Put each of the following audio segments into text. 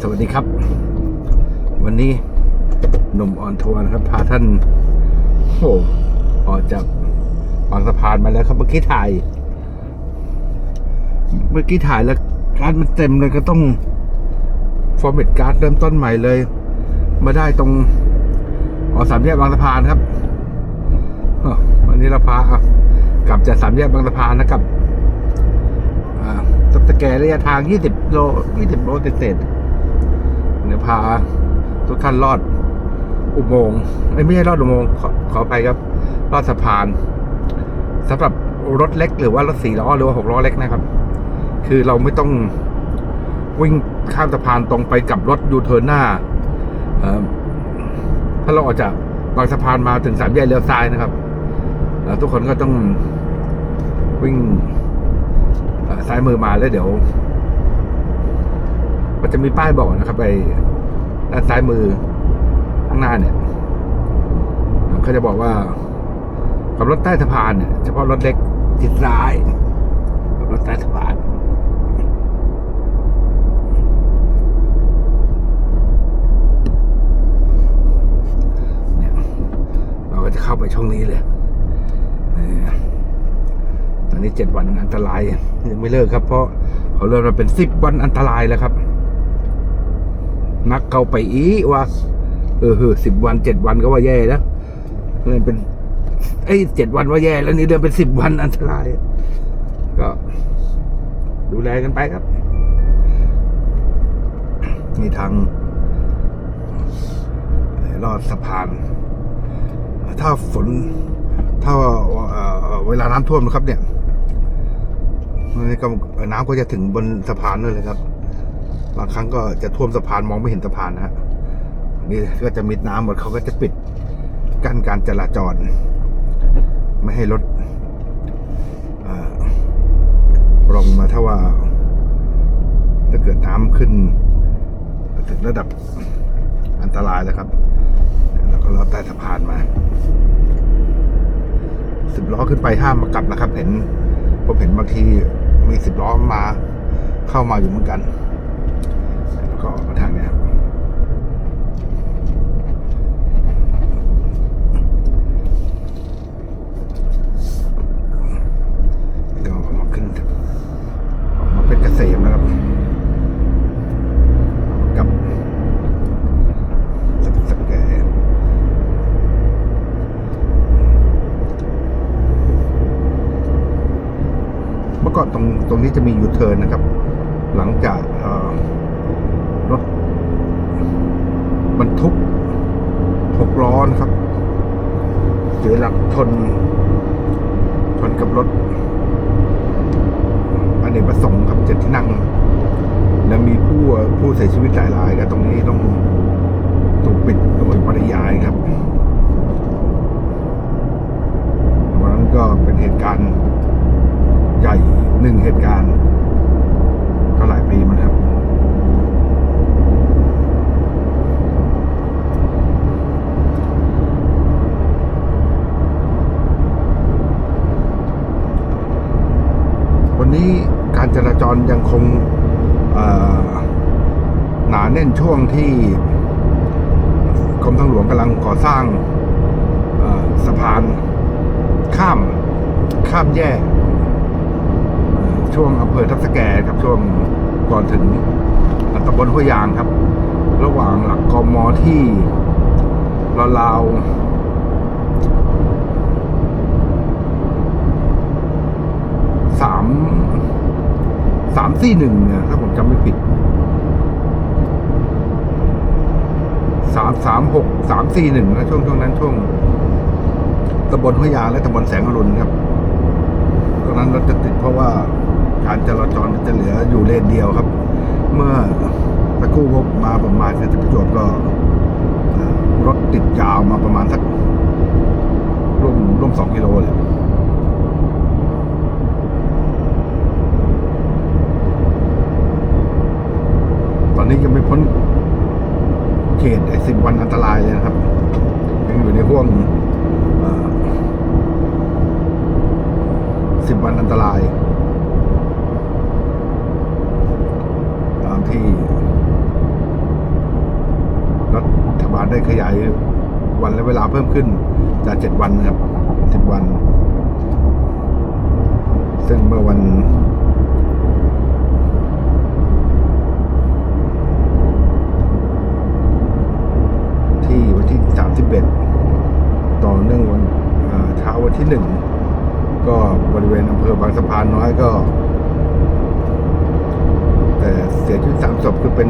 สวัสดีครับ วันนี้หนุ่มออนทัวร์นะครับ พาท่านโอ้โหออกจากบางสะพานมาแล้วครับเมื่อกี้ถ่าย เมื่อกี้ถ่ายแล้วการ์ดมันเต็มเลยก็ต้องฟอร์เมตการ์ดเริ่มต้นใหม่เลย มาได้ตรงออสามแยกบางสะพานครับวันนี้เราพากลับจากสามแยกบางสะพานนะครับอ่าตับตะแกระยะทาง 20 โล 20 โลเศษ เดี๋ยวพาทุกท่านลอดอุโมงค์ไม่ใช่ลอดอุโมงค์ขอไปครับลอดสะพานสำหรับรถเล็ก หรือว่ารถสี่ล้อหรือว่าหกล้อเล็กนะครับ คือเราไม่ต้องวิ่งข้ามสะพานตรงไปกับรถยูเทิร์นหน้าถ้าเราออกจากบางสะพานมาถึงสามแยกเลี้ยวซ้ายนะครับทุกคนก็ต้องวิ่งซ้ายมือมาแล้วเดี๋ยว มันจะมีป้ายบอกนะครับไปด้านซ้ายมือข้างหน้าเนี่ยเขาจะบอกว่าขับรถใต้สะพานเนี่ยเฉพาะรถเล็กทิศซ้ายขับรถใต้สะพานเนี่ยเราก็จะเข้าไปช่องนี้เลยตอนนี้เจ็ดวันอันตรายยังไม่เลิกครับ เพราะเขาเริ่มมาเป็นสิบวันอันตรายแล้วครับ นักเข้าไปอีว่า เออเฮ้สิบวันเจ็ดวันก็ว่าแย่แล้วเริ่มเป็นไอ้เจ็ดวันว่าแย่แล้วนี่เดินเป็นสิบวันอันตราย ก็ ดูแลกันไปครับมีทางลอดสะพาน ถ้าฝน ถ้าเวลาน้ำท่วมนะครับเนี่ยน้ำก็จะถึงบนสะพานนั่นเลยครับ บางครั้งก็จะท่วมสะพานมองไม่เห็นสะพานนะฮะนี่ก็จะมิดน้ำหมดเขาก็จะปิดกั้นการจราจร ไม่ให้รถเอ่อลงมาถ้าว่า ถ้าเกิดน้ำขึ้น ถึงระดับอันตรายแล้วครับ แล้วก็ลอดใต้สะพานมาสิบล้อขึ้นไปห้ามมากลับนะครับ เห็นผมเห็นบางทีมีสิบล้อมาเข้ามาอยู่เหมือนกัน แล้วก็มาทางเนี้ยครับก็ออกมาขึ้นออกมาเป็นเกษมนะครับกับสกสแกน เมื่อก่อนตรงตรงนี้จะมียูเทิร์นนะครับ หลังจากรถบรรทุกหกล้อนะครับเสียหลักชนชนกับรถอเนกประสงค์ครับเจ็ดที่นั่ง แล้วมีผู้ผู้เสียชีวิตหลายรายครับตรงนี้ต้องถูกปิดโดยปริยายครับวันนั้นก็เป็นเหตุการณ์ ใหญ่หนึ่งเหตุการณ์ ก็หลายปีมาแล้วครับ วันนี้การจราจรยังคงหนาแน่นช่วงที่กรมทางหลวงกำลังก่อสร้างสะพานข้ามข้ามแยก ช่วงอำเภอทับสแกครับช่วงก่อนถึงตำบลห้วยยางครับ ระหว่างหลักกมที่ราวสามสามสี่หนึ่งเนี่ยถ้าผมจำไม่ผิดสามสามหกสามสี่หนึ่งนะช่วงช่วงนั้นช่วงตำบลห้วยยางและตำบลแสงอรุณครับตรงนั้นรถจะติดเพราะว่า การจราจรจะเหลืออยู่เลนเดียวครับ เมื่อตะคู่ผมมาผมมาจากประจวบก็รถติดยาวมาประมาณสักร่วมร่วมสองกิโลเลยตอนนี้ยังไม่พ้นเขตไอ้สิบวันอันตรายเลยนะครับ ยังอยู่ในห่วงเอ่อ สิบวันอันตราย ตามที่ ได้ขยายวันและเวลาเพิ่ม ขึ้นจากเจ็ดวันนะครับสิบวัน ซึ่งเมื่อวันที่วันที่31ต่อเนื่องวันเอ่อเช้าวันที่หนึ่งก็บริเวณอำเภอบางสะพานน้อยก็ แต่เสียชีวิตสามศพคือเป็น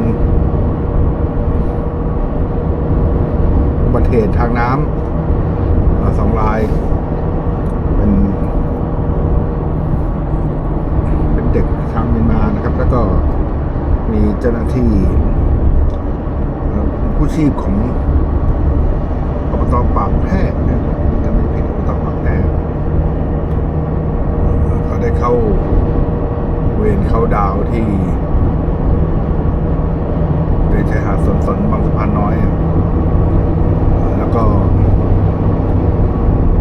อุบัติเหตุทางน้ำ เอ่อสองราย เป็น เป็นเด็กชาวเมียนมานะครับ แล้วก็มีเจ้าหน้าที่ผู้ชีพของอบตปากแพรกนะจะไม่ผิดอบตปากแพรกเอ่เขาได้เข้าเวรเข้าดาวที่เดชายหาดสนสนบางสะพานน้อย แล้วก็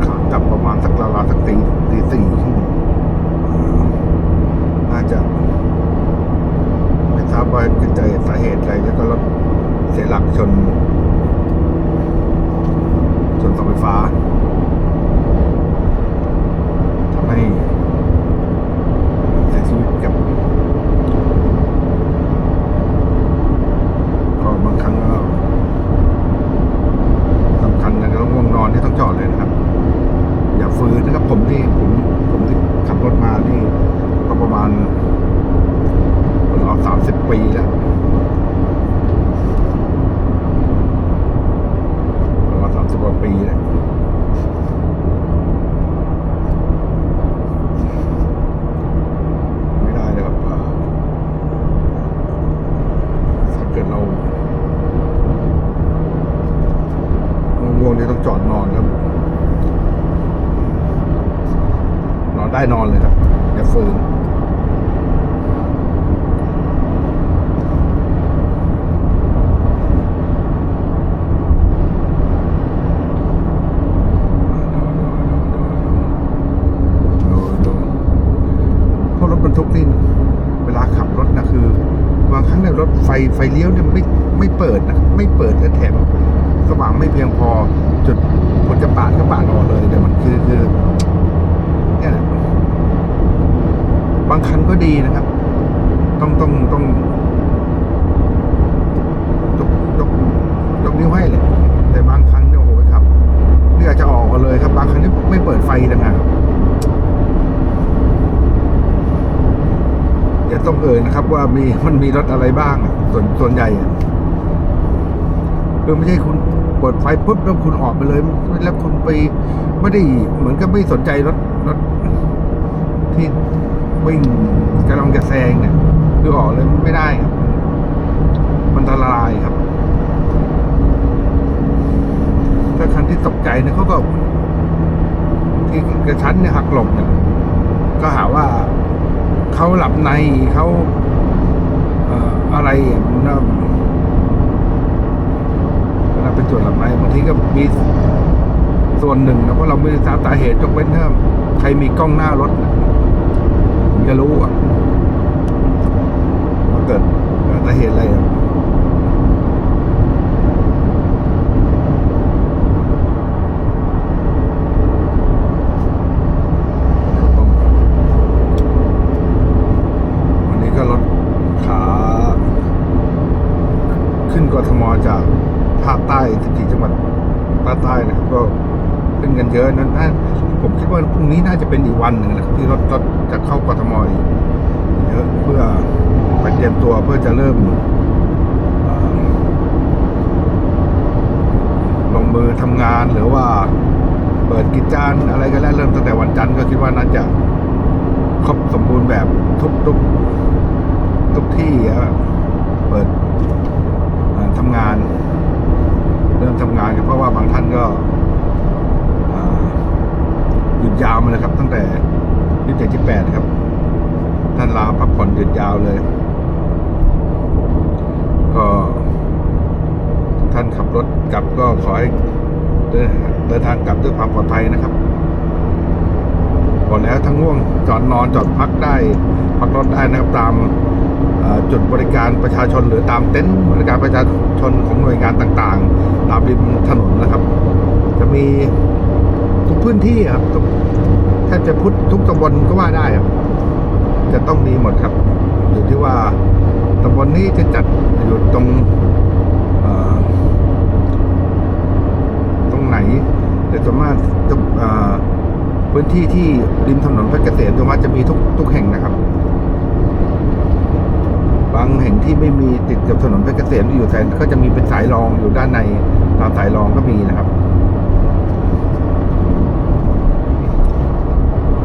ขากลับประมาณสักราวๆสักตีตีสี่ที่เอ่อน่าจะ ไม่ทราบว่าเกิดจากสาเหตุอะไรแล้วก็รถเสียหลักชน ชนเสาไฟฟ้าทำให้เสียชีวิตกับ ก็บางครั้งก็สำคัญนะต้องง่วงนอนที่ต้องจอดเลยนะครับ อย่าฟื้นนะครับ ผมนี่ผมผมที่ขับรถมานี่ก็ประมาณ เราสามสิบปีแล้วเราสามสิบกว่าปีแล้วไม่ได้เลยครับอ่าถ้าเกิดเรา ง่วงนี่ต้องจอดนอนครับ นอนได้นอนเลยครับ อย่าฝืนดูดูเพราะรถบรรทุกนี่เวลาขับรถนะคือบางครั้งเนี่ยรถไฟไฟเลี้ยวเนี่ยไม่ไม่เปิดนะไม่เปิดและแถม ไม่เพียงพอจุดคนจะปาดก็ปาดออกเลยแต่มันคือคือเนี่ยแหละบางคันก็ดีนะครับ ต้องต้องต้องยกยกยกนิ้วให้เลยแต่บางครั้งเนี่ยโอ้โหครับเรือจะออกเลยครับ บางครั้งนี่ไม่เปิดไฟต่างหากอย่าต้องเอ่ยนะครับว่ามีมันมีรถอะไรบ้างส่วนส่วนใหญ่คือไม่ใช่คุณ เปิดไฟปุ๊บแล้วคุณออกไปเลย แล้วคุณไปไม่ได้เหมือนกับไม่สนใจรถรถที่วิ่งกำลังจะแซงเนี่ยคือออกเลยไม่ได้ครับมันอันตรายครับ ถ้าคันที่ตกใจเนี่ยเขาก็ ที่กระชั้นเนี่ยหักหลบเนี่ย ก็หาว่าเขาหลับในเขาเอ่ออะไรอะมันก็เวลาเป็นจุดหลับในบางทีก็มีส่ว นหนึ่งนะเพราะเราไม่ทราบสาเหตุยกเว้นถ้าใครมีกล้องหน้ารถจะรู้อะว่าเกิดสาเหตุอะไรอะ วันนี้ก็รถขาขึ้นกทมจากภาคใต้14จังหวัดภาคใต้นะครับ ก็ขึ้นกันเยอะนั้นน่าผมคิดว่าพรุ่ งนี้น่าจะเป็นอีกวันหนึ่งนะครับที่รถรถจะเข้ากทมอีกเยอะเพื่อไปเตรียมตัวเพื่อจะเริ่มลงมือทำงานหรือว่าเปิดกิจการอะไรก็แล้วเริ่มตั้งแต่วันจันทร์ก็คิดว่าน่าจะครบสมบูรณ์แบบทุกทุกทุกที่เปิดทำงาน เริ่มทำงานกันเพราะว่าบางท่านก็ ยุดยาวมาเลยครับ ตั้งแต่ยี่สิบเจ็ดที่แปดครับ ท่านลาพักผ่อนหยุดยาวเลย ก็ท่านขับรถกลับก็ขอให้เดินทางกลับด้วยความปลอดภัยนะครับก่อนแล้วทั้งง่วงจอดนอนจอดพักได้พักรถได้นะครับตามจุดบริการประชาชนหรือตามเต็นท์บริการประชาชนของหน่วยงานต่างๆ ตามริมถนนนะครับ จะมี พื้นที่ครับแทบจะพุทธทุกตำบลก็ว่าได้ครับ จะต้องมีหมดครับ อยู่ที่ว่าตำบลนี้จะจัดอยู่ตรงตรงไหน แต่ส่วนมากจะพื้นที่ที่ริมถนนเพชรเกษมส่วนมากจะมีทุกทุกแห่งนะครับ บางแห่งที่ไม่มีติดกับถนนเพชรเกษมอยู่แต่ก็จะมีเป็นสายรองอยู่ด้านในตามสายรองก็มีนะครับ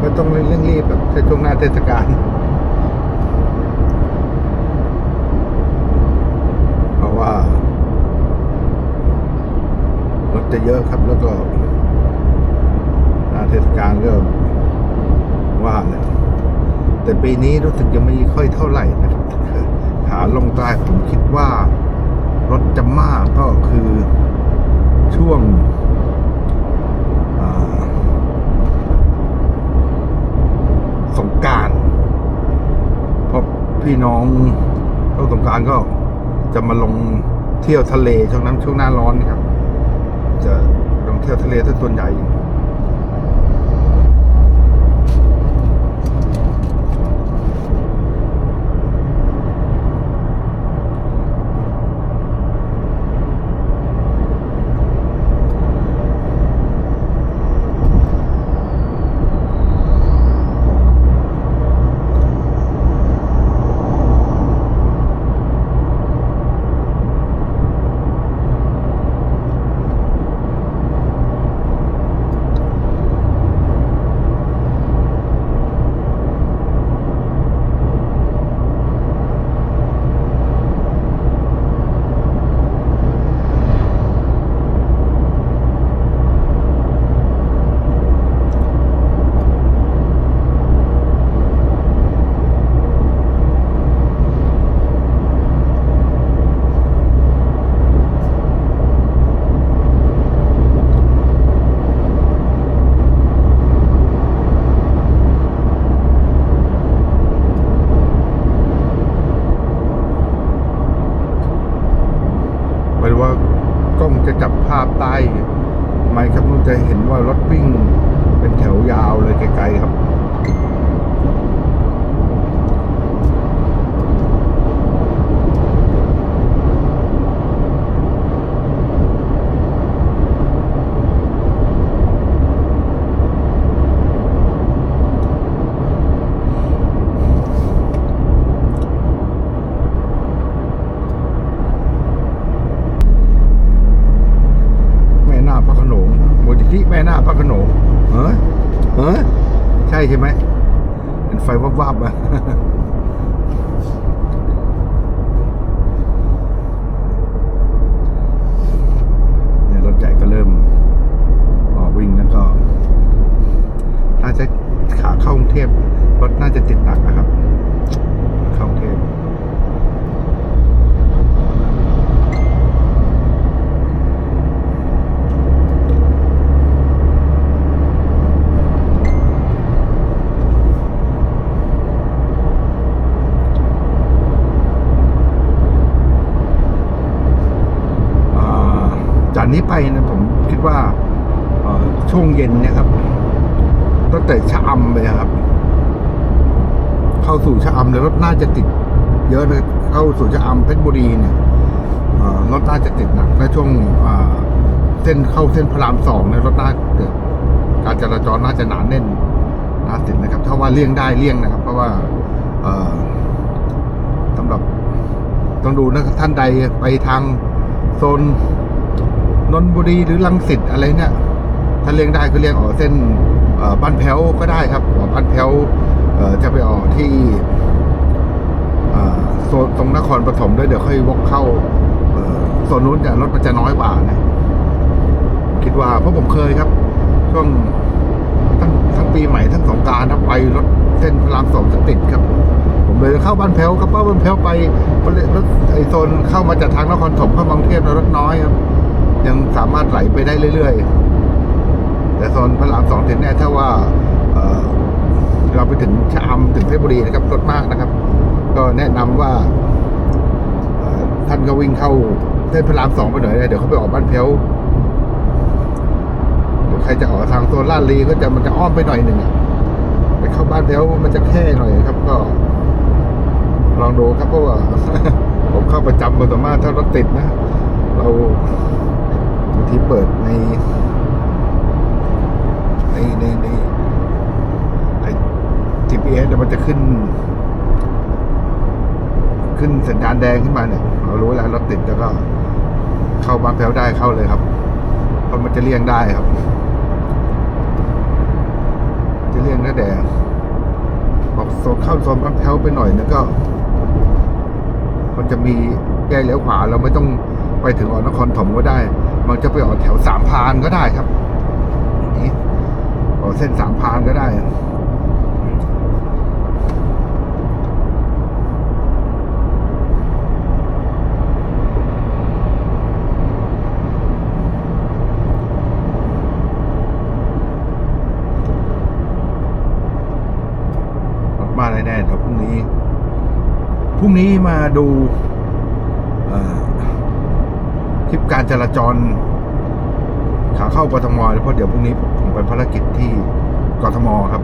ก็ ต้องเร่งรีบแบบในช่วงหน้าเทศกาลเพราะว่ารถจะเยอะครับแล้วก็หน้าเทศกาลก็ว่าเลยแต่ปีนี้รู้สึกยังไม่ค่อยเท่าไหร่นะครับขาลงใต้ผมคิดว่ารถจะมากก็คือช่วงอ่า สง การเพราะพี่น้องช่วงสงการก็จะมาลงเที่ยวทะเลช่วงนั้นช่วงหน้าร้อนครับ จะลงเที่ยวทะเลทั้าส่วนใหญ่ ภาพใต้ไมค์ครับนุ่นจะเห็นว่ารถวิ่งเป็นแถวยาวเลยไกลๆครับ แม่นาคพระโขนงมูลนิธิแม่นาค พระโขนงเฮ้ยเฮ้ยใช่ใช่ไหมเป็นไฟวับๆอะ เนี่ยรถใหญ่ก็เริ่มออกวิ่งแล้วก็น่าจะขาเข้ากรุงเทพรถน่าจะติดหนักนะครับ เข้ากรุงเทพ อ่าจาก นี้ไปนะผมคิดว่าช่วงเย็นเนี่ยครับตั้งแต่ชะอำไปครับ เข้าสู่ชะอำเลยรถน่าจะติด เยอะเลยเข้าสู่ชะอำเพชรบุรีเนี่ยรถน่าจะติดหนักในช่วงเส้นเข้าเส้นพระรามสองเนี่ยรถน่าเกิดการจราจรน่าจะหนาแน่นน่าติดนะครับ ถ้าว่าเลี่ยงได้เลี่ยงนะครับ เพราะว่าเอ่อสำหรับต้องดูนะท่านใดไปทางโซน นนบุรีหรือลังสิตอะไรเนี่ย ถ้าเลี่ยงได้ก็เลี่ยงออกเส้นบ้านแพ้วก็ได้ครับออกบ้านแพ้วจะไปออกที่โซนตรงนครปฐมด้วยเดี๋ยวค่อยวกเข้าโซนนู้นจะรถมันจะน้อยกว่านะคิดว่าเพราะผมเคยครับ ช่วงทั้งทั้งปีใหม่ทั้งสงการถ้าไปรถเส้นพระรามสองจะติดครับ ผมเลยเข้าบ้านแพ้วครับว่าบ้านแพ้วไปรถไอโซนเข้ามาจากทางนครถมเข้ากรุงเทพรถน้อยครับ ยังสามารถไหลไปได้เรื่อยๆ แต่โซนพระรามสองเห็นแน่ถ้าว่าเเราไปถึงชะอำถึงเพชรบุรีนะครับรถมากนะครับ ก็แนะนำว่าท่านก็วิ่งเข้าเส้นพระรามสองไปหน่อยนะเดี๋ยวเขาไปออกบ้านเพียวเดี๋ยวใครจะออกทางโซนลาดลีก็จะมันจะอ้อมไปหน่อยหนึ่งไปเข้าบ้านเพียวมันจะแค่หน่อยครับ ก็ ลองดูครับเพราะว่าผมเข้าประจำมาต่อมาถ้ารถติดนะ เรา ที่เปิดในในในในไอ้ GPS เนี่ยมันจะขึ้น ขึ้นสัญญาณแดงขึ้นมาเนี่ย เรารู้แล้วรถติดแล้วก็ เข้าบ้านแพ้วได้เข้าเลยครับเพราะมันจะเลี่ยงได้ครับ จะเลี่ยงตั้แต่บอกโซนเข้าโซนบ้านแพ้วไปหน่อยแล้วก็ มันจะมีแยกเลี้ยวขวาเราไม่ต้องไปถึงอ่อกนครถมก็ได้ มันจะไปออกแถวสามพานก็ได้ครับนี่ออกเส้นสามพานก็ได้มาแน่ๆเดี๋ยวพรุ่งนี้ พรุ่งนี้มาดู คลิปการจราจร ขาเข้ากทมเพราะเดี๋ยวพรุ่งนี้ผมไปภารกิจที่กทมครับ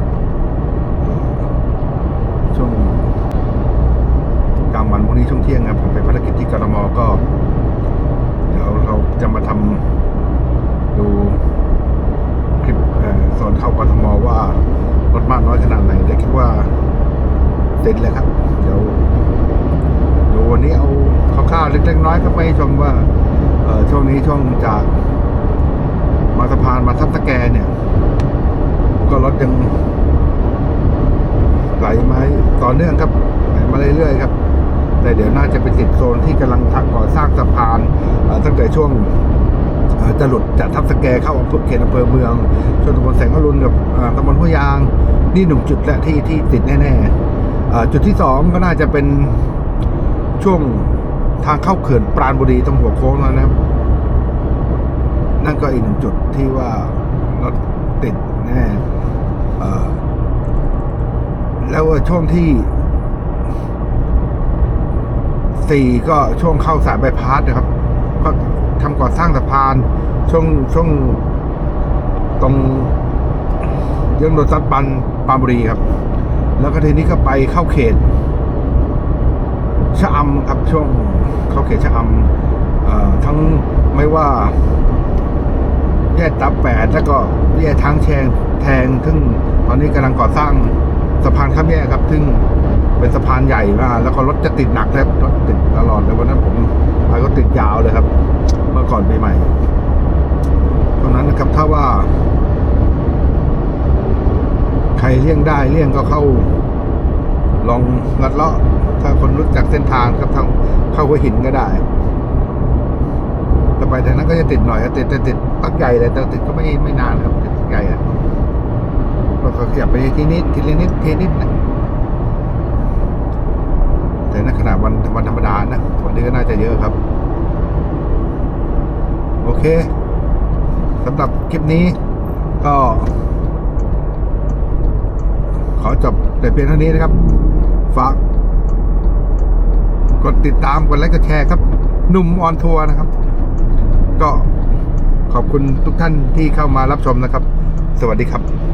ช่วงกลางวันพรุ่งนี้ช่วงเที่ยงครับผมไปภารกิจที่กทมก็ เดี๋ยวเราจะมาทำดูคลิปเอ่อโซนเข้ากทมว่ารถมากน้อยขนาดไหนแต่คิดว่าติดเลยครับ เดี๋ยวดูวันนี้เอาคร่าวๆเล็กๆน้อยๆก็ไม่ชมว่า ช่วงนี้ช่วงจากมาสะพานมาทับตะแกเนี่ย ก็รถยังไหลมาต่อเนื่องครับไหลมาเรื่อยๆครับ แต่เดี๋ยวน่าจะไปติดโซนที่กำลังก่อสร้างสะพานตั้งแต่ช่วงจะหลุดจากทับสแกเข้าอำเภอเขตอำเภอเมืองชนตำบลแสงอรุณกับตำบลห้วยยาง นี่หนึ่งจุดแหละที่ที่ติดแน่ๆจุดที่สองก็น่าจะเป็นช่วงทางเข้าเขื่อนปราณบุรีตรงหัวโค้งแล้วนะครับ นั่นก็อีกหนึ่งจุดที่ว่ารถติดแน่แล้วช่วงที่สี่ก็ช่วงเข้าสายใบายพาสนะครับ ก็ทำก่อสร้างสะพาน ช่วงช่วงตรงเยื่องรถซัดปันปามบุรีครับ แล้วก็ทีนี้ก็ไปเข้าเขตชะอำครับช่วงเข้าเขตชะอำอทั้งไม่ว่า แยกตับแปดแล้วก็แยกทางแชงแทงซึ่งตอนนี้กำลังก่อสร้างสะพานข้ามแยกครับ ซึ่งเป็นสะพานใหญ่มากแล้วก็รถจะติดหนักครับรถติดตลอดเลยวันนั้นผมไปก็ติดยาวเลยครับ เมื่อก่อนปีใหม่ตรงนั้นนะครับถ้าว่า ใครเลี่ยงได้เลี่ยงก็เข้า ลองลัดเลาะ ถ้าคนรู้จักเส้นทางครับทางเข้าหัวหินก็ได้แต่ไปทางนั้นก็จะติดหน่อยติดแต่ติด ปักใหญ่เลยแต่ติดก็ไม่ไม่นานครับติดปักใหญ่อะก็ขยับไปทีนิดทีละนิดทีนิดนะแต่ในขนาดวันวันธรรมดานะวันนี้ก็น่าจะเยอะครับ โอเคสำหรับคลิปนี้ก็ ขอจบแต่เพียงเท่านี้นะครับ ฝาก กดติดตามกดไลค์กดแชร์ครับ หนุ่มออนทัวร์นะครับ ก็ ขอบคุณทุกท่านที่เข้ามารับชมนะครับ สวัสดีครับ